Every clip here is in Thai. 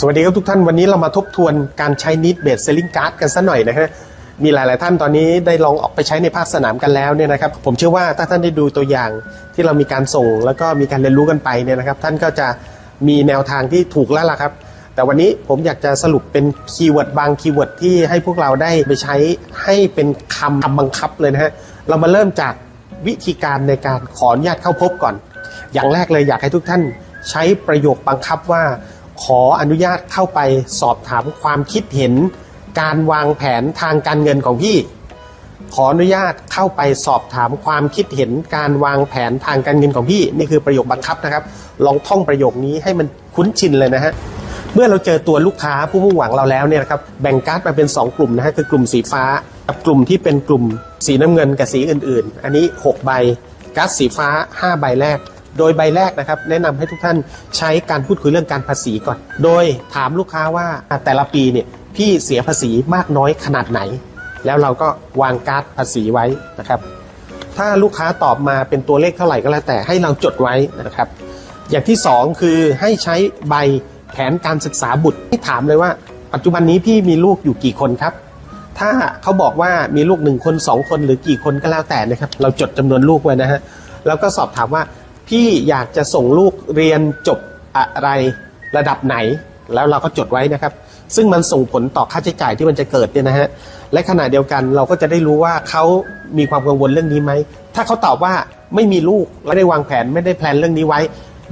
สวัสดีครับทุกท่านวันนี้เรามาทบทวนการใช้ Need Based Selling Card กันสัหน่อยนะฮะมีหลาย ๆ ท่านตอนนี้ได้ลองออกไปใช้ในภาคสนามกันแล้วเนี่ยนะครับผมเชื่อว่าถ้าท่านได้ดูตัวอย่างที่เรามีการส่ง แล้วก็มีการเรียนรู้กันไปเนี่ยนะครับ ท่านก็จะมีแนวทางที่ถูกแล้วล่ะครับ แต่วันนี้ผมอยากจะสรุปเป็นคีย์เวิร์ดบางคีย์เวิร์ดที่ให้พวกเราได้ไปใช้ให้เป็นคำคำบังคับเลยนะฮะเรามาเริ่มจากวิธีการในการขออนุญาตเข้าพบก่อน อย่างแรกเลยอยากให้ทุกท่านใช้ประโยคบังคับว่า ขออนุญาตเข้าไปสอบถามความคิดเห็น การวางแผนทางการเงินของพี่ ขออนุญาตเข้าไปสอบถามความคิดเห็นการวางแผนทางการเงินของพี่ นี่คือประโยคบังคับนะครับ ลองท่องประโยคนี้ให้มันคุ้นชินเลยนะฮะเมื่อเราเจอตัวลูกค้าผู้มุ่งหวังเราแล้วเนี่ยนะครับแบ่งการ์ดมาเป็น 2 กลุ่มนะฮะคือกลุ่มสีฟ้ากับกลุ่มที่เป็นกลุ่มสีน้ำเงินกับสีอื่น ๆ อันนี้ 6 ใบการ์ดสีฟ้า 5 ใบแรก โดยใบแรกนะครับ แนะนำให้ทุกท่านใช้การพูดคุยเรื่องการภาษีก่อน โดยถามลูกค้าว่าแต่ละปีเนี่ยพี่เสียภาษีมากน้อยขนาดไหน แล้วเราก็วางการ์ดภาษีไว้นะครับ ถ้าลูกค้าตอบมาเป็นตัวเลขเท่าไหร่ก็แล้วแต่ให้เราจดไว้นะครับ อย่างที่สองคือให้ใช้ใบแผนการศึกษาบุตรให้ถามเลยว่า ปัจจุบันนี้พี่มีลูกอยู่กี่คนครับถ้าเขาบอกว่ามีลูกหนึ่งคนสองคนหรือกี่คนก็แล้วแต่นะครับ เราจดจำนวนลูกไว้นะฮะแล้วก็สอบถามว่า พี่อยากจะส่งลูกเรียนจบอะไรระดับไหน แล้วเราก็จดไว้นะครับ ซึ่งมันส่งผลต่อค่าใช้จ่ายที่มันจะเกิดเนี่ยนะฮะและขณะเดียวกันเราก็จะได้รู้ว่าเขามีความกังวลเรื่องนี้ไหมถ้าเขาตอบว่าไม่มีลูกไม่ได้วางแผนไม่ได้แพลนเรื่องนี้ไว้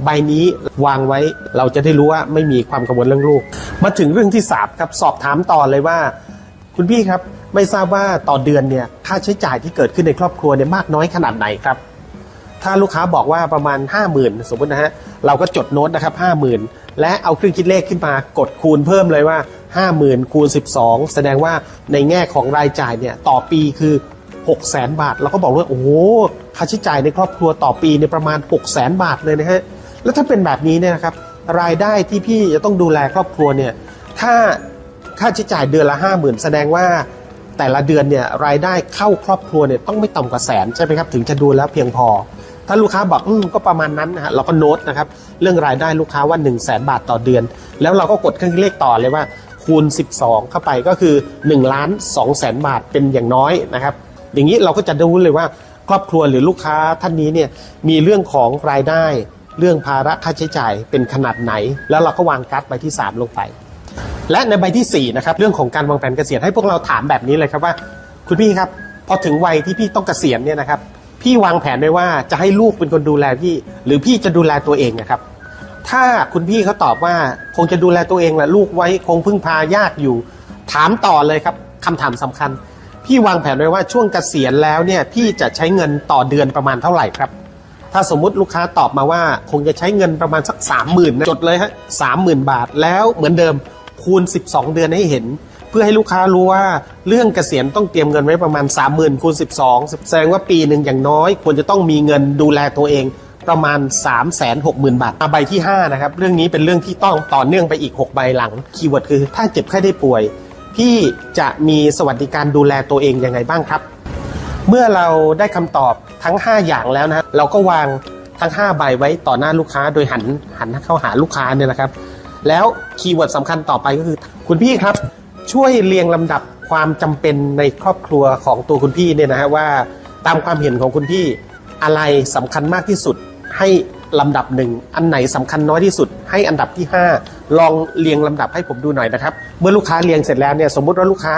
ใบนี้วางไว้เราจะได้รู้ว่าไม่มีความกังวลเรื่องลูก มาถึงเรื่องที่สามครับสอบถามต่อเลยว่า คุณพี่ครับไม่ทราบว่าต่อเดือนเนี่ยค่าใช้จ่ายที่เกิดขึ้นในครอบครัวเนี่ยมากน้อยขนาดไหนครับ ถ้าลูกค้าบอกว่าประมาณ 5 0,000 สมมตินะฮะ เราก็จดโน้ตนะครับ 50,000 และเอาเครื่องคิดเลขขึ้นมากดคูณเพิ่มเลยว่า 50,000 คูณ 12 แสดงว่าในแง่ของรายจ่ายเนี่ยต่อปีคือ 6 0 0 0 0 0บาท เราก็บอกว่าโอ้โหค่าใช้จ่ายในครอบครัวต่อปีเนี่ยประมาณ 6 0 0 0 0 0บาทเลยนะฮะ แล้วถ้าเป็นแบบนี้เนี่ยนะครับรายได้ที่พี่จะต้องดูแลครอบครัวเนี่ยถ้าค่าใช้จ่ายเดือนละ 50,000 แสดงว่าแต่ละเดือนเนี่ยรายได้เข้าครอบครัวเนี่ยต้องไม่ต่ำกว่าแสนใช่ไหมครับถึงจะดูแล้วเพียงพอ ถ้าลูกค้าบอกอืมก็ประมาณนั้นนะฮะเราก็โน้ตนะครับเรื่องรายได้ลูกค้าว่า 1 0 0 0 0แบาทต่อเดือน แล้วเราก็กดเครื่องคิดเลขต่อเลยว่าคูณ 12 เข้าไปก็คือ1ล้าน2แสนบาทเป็นอย่างน้อยนะครับ อย่างนี้เราก็จะรู้เลยว่าครอบครัวหรือลูกค้าท่านนี้เนี่ยมีเรื่องของรายได้ เรื่องภาระค่าใช้จ่ายเป็นขนาดไหน แล้วเราก็วางกั๊ดใบที่ 3 ลงไป และในใบที่4นะครับเรื่องของการวางแผนเกษียณให้พวกเราถามแบบนี้เลยครับว่า คุณพี่ครับพอถึงวัยที่พี่ต้องเกษียณเนี่ยนะครับ พี่วางแผนไว้ว่าจะให้ลูกเป็นคนดูแลพี่ หรือพี่จะดูแลตัวเองนะครับ ถ้าคุณพี่เขาตอบว่าคงจะดูแลตัวเองแหละลูกไว้คงพึ่งพายากอยู่ ถามต่อเลยครับคำถามสำคัญ พี่วางแผนไว้ว่าช่วงเกษียณแล้วเนี่ยพี่จะใช้เงินต่อเดือนประมาณเท่าไหร่ครับ ถ้าสมมุติลูกค้าตอบมาว่า คงจะใช้เงินประมาณสัก3 0,000นะจดเลยฮะสามหมื่นบาทแล้วเหมือนเดิมคูณ 12 เดือนให้เห็น พื่อให้ลูกค้ารู้ว่าเรื่องเกษียณต้องเตรียมเงินไว้ประมาณ 30,000คูณ12 แสดงว่าปีหนึ่งอย่างน้อย ควรจะต้องมีเงินดูแลตัวเองประมาณ 3 6 0 0 0 0 บาทมาใบที่ 5 นะครับ เรื่องนี้เป็นเรื่องที่ต้องต่อเนื่องไปอีก 6 ใบหลัง คีย์เวิร์ดคือ ถ้าเจ็บไข้ได้ป่วย พี่จะมีสวัสดิการดูแลตัวเองยังไงบ้างครับ เมื่อเราได้คำตอบทั้ง 5 อย่างแล้วนะเราก็วางทั้ง 5 ใบไว้ต่อหน้าลูกค้าโดยหันหันเข้าหาลูกค้าเนี่ยนะครับ แล้วคีย์เวิร์ดสำคัญต่อไปก็คือ คุณพี่ครับ ช่วยเรียงลำดับความจำเป็นในครอบครัวของตัวคุณพี่เนี่ยนะฮะว่าตามความเห็นของคุณพี่อะไรสำคัญมากที่สุดให้ลำดับหนึ่งอันไหนสำคัญน้อยที่สุด ให้อันดับที่ 5 ลองเรียงลำดับให้ผมดูหน่อยนะครับ เมื่อลูกค้าเรียงเสร็จแล้วเนี่ยสมมุติว่าลูกค้า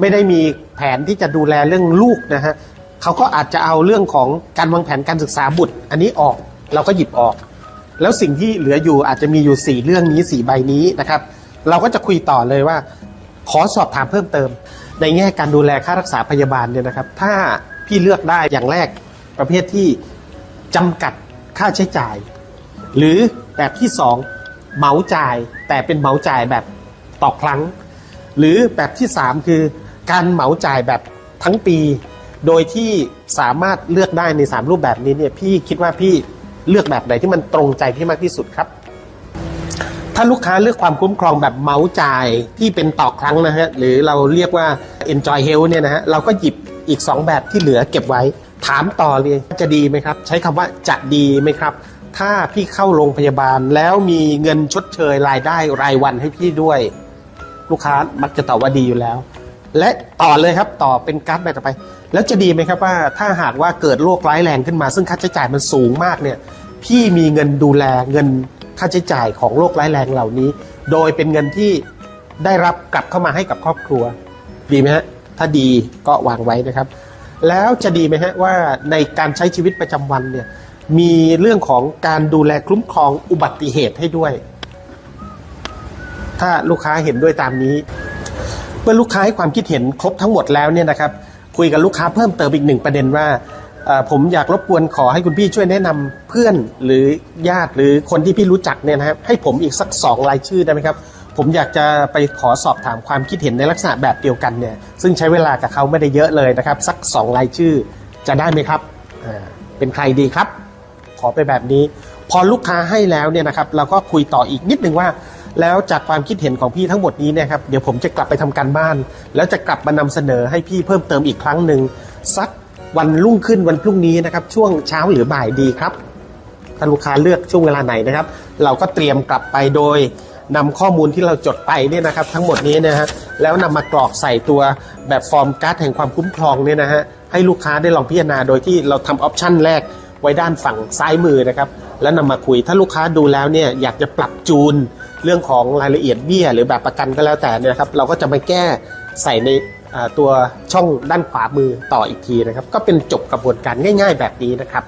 ไม่ได้มีแผนที่จะดูแลเรื่องลูกนะฮะเขาก็อาจจะเอาเรื่องของการวางแผนการศึกษาบุตร อันนี้ออกเราก็หยิบออก แล้วสิ่งที่เหลืออยู่อาจจะมีอยู่ 4 เรื่องนี้ 4 ใบนี้นะครับ เราก็จะคุยต่อเลยว่า ขอสอบถามเพิ่มเติม ในแง่การดูแลค่ารักษาพยาบาลเนี่ยนะครับ ถ้าพี่เลือกได้อย่างแรกประเภทที่จำกัดค่าใช้จ่าย หรือแบบที่สองเหมาจ่าย แต่เป็นเหมาจ่ายแบบต่อครั้ง หรือแบบที่สามคือการเหมาจ่ายแบบทั้งปี โดยที่สามารถเลือกได้ในสามรูปแบบนี้เนี่ยพี่คิดว่าพี่เลือกแบบไหนที่มันตรงใจพี่มากที่สุดครับ ถ้าลูกค้าเลือกความคุ้มครองแบบเมาส์จ่ายที่เป็นต่อครั้งนะฮะหรือเราเรียกว่า enjoy health เนี่ยนะฮะเราก็หยิบอีก 2 แบบที่เหลือเก็บไว้ ถามต่อเลยจะดีไหมครับ ใช้คำว่าจะดีไหมครับ ถ้าพี่เข้าโรงพยาบาลแล้วมีเงินชดเชยรายได้รายวันให้พี่ด้วย ลูกค้ามักจะตอบว่าดีอยู่แล้ว และต่อเลยครับต่อเป็นการ์ดแบบต่อไป แล้วจะดีไหมครับว่าถ้าหากว่าเกิดโรคร้ายแรงขึ้นมา ซึ่งค่าใช้จ่ายมันสูงมากเนี่ยพี่มีเงินดูแลเงิน ค่าใช้จ่ายของโรคร้ายแรงเหล่านี้ โดยเป็นเงินที่ได้รับกลับเข้ามาให้กับครอบครัว ดีไหมฮะ ถ้าดีก็วางไว้นะครับ แล้วจะดีไหมฮะว่าในการใช้ชีวิตประจำวันเนี่ยมีเรื่องของการดูแลคุ้มครองอุบัติเหตุให้ด้วย ถ้าลูกค้าเห็นด้วยตามนี้ เมื่อลูกค้าให้ความคิดเห็นครบทั้งหมดแล้วเนี่ยนะครับ คุยกับลูกค้าเพิ่มเติมอีกหนึ่งประเด็นว่า ผมอยากรบกวนขอให้คุณพี่ช่วยแนะนำเพื่อนหรือญาติหรือคนที่พี่รู้จักเนี่ยนะครับให้ผมอีกสักสองรายชื่อได้ไหมครับ ผมอยากจะไปขอสอบถามความคิดเห็นในลักษณะแบบเดียวกันเนี่ยซึ่งใช้เวลากับเขาไม่ได้เยอะเลยนะครับ สักสองรายชื่อจะได้ไหมครับอ่าเป็นใครดีครับ ขอไปแบบนี้ พอลูกค้าให้แล้วเนี่ยนะครับเราก็คุยต่ออีกนิดนึงว่าแล้วจากความคิดเห็นของพี่ทั้งหมดนี้เนะครับเดี๋ยวผมจะกลับไปทำการบ้าน แล้วจะกลับมานำเสนอให้พี่เพิ่มเติมอีกครั้งหนึ่งสัก วันรุ่งขึ้นวันพรุ่งนี้นะครับช่วงเช้าหรือบ่ายดีครับถ้านลูกค้าเลือกช่วงเวลาไหนนะครับ เราก็เตรียมกลับไปโดยนำข้อมูลที่เราจดไปเนี่ยนะครับ ทั้งหมดนี้นะฮะแล้วนำมากรอกใส่ตัวแบบฟอร์มการ์ดแห่งความคุ้มครองเนี่ยนะฮะให้ลูกค้าได้ลองพิจารณาโดยที่เราทำออปชันแรกไว้ด้านฝั่งซ้ายมือนะครับ แล้วนำมาคุยถ้าลูกค้าดูแล้วเนี่ยอยากจะปรับจูนเรื่องของรายละเอียดเบี้ย หรือแบบประกันก็แล้วแต่นะครับ เราก็จะมาแก้ใส่ใน ตัวช่องด้านขวามือต่ออีกทีนะครับ ก็เป็นจบกระบวนการง่าย ๆ แบบนี้นะครับ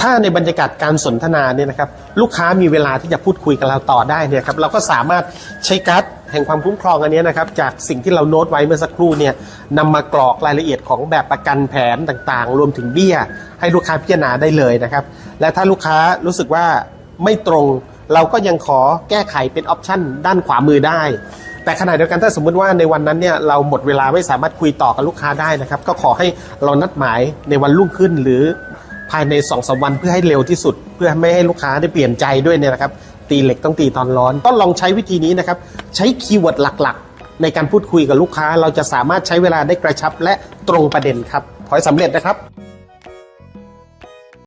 ถ้าในบรรยากาศการสนทนาเนี่ยนะครับ ลูกค้ามีเวลาที่จะพูดคุยกับเราต่อได้เนี่ยครับเราก็สามารถใช้การ์ดแห่งความคุ้มครองอันนี้นะครับ จากสิ่งที่เราโน้ตไว้เมื่อสักครู่เนี่ยนำมากรอกรายละเอียดของแบบประกันแผนต่างๆ รวมถึงเบี้ย ให้ลูกค้าพิจารณาได้เลยนะครับ และถ้าลูกค้ารู้สึกว่าไม่ตรง เราก็ยังขอแก้ไขเป็นออปชันด้านขวามือได้ แต่ขณะเดียวกันถ้าสมมุติว่าในวันนั้นเนี่ยเราหมดเวลาไม่สามารถคุยต่อกับลูกค้าได้นะครับ ก็ขอให้เรานัดหมายในวันรุ่งขึ้นหรือภายใน2อสวันเพื่อให้เร็วที่สุด เพื่อไม่ให้ลูกค้าได้เปลี่ยนใจด้วยเนี่ยนะครับ ตีเหล็กต้องตีตอนร้อน ต้องลองใช้วิธีนี้นะครับ ใช้คีย์เวิร์ดหลักๆ ในการพูดคุยกับลูกค้า เราจะสามารถใช้เวลาได้กระชับและตรงประเด็นครับ ขอให้สำเร็จนะครับ